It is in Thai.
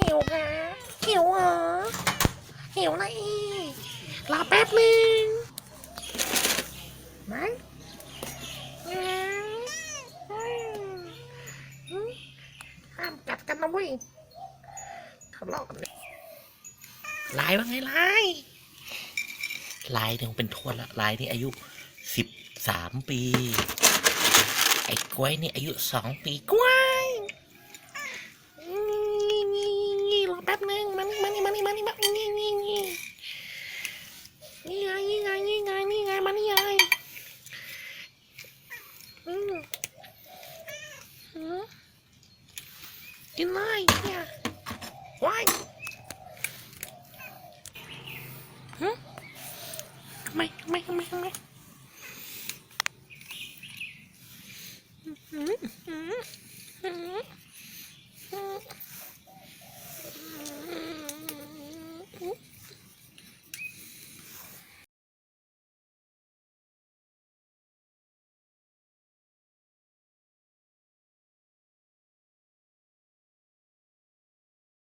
หิวค่ะหิวเหรอหิวนะอีรอแป๊บนึงมอืมอืมห้ามกัดกันนะเว้ยทะเลาะกันเลยลายว่าไงลายลายเนี่ยเป็นทวดละลายนี่อายุสิบสามปี ไอ้กล้วยนี่อายุสองปีกล้วย นี่ไงนี่ไงนี่ไงนี่ไงมานี่ไงอืมอืมกินเลยเนี่ยว้ายฮึทำไมทำไมทำไมทำไมอืมอืมอืมอืม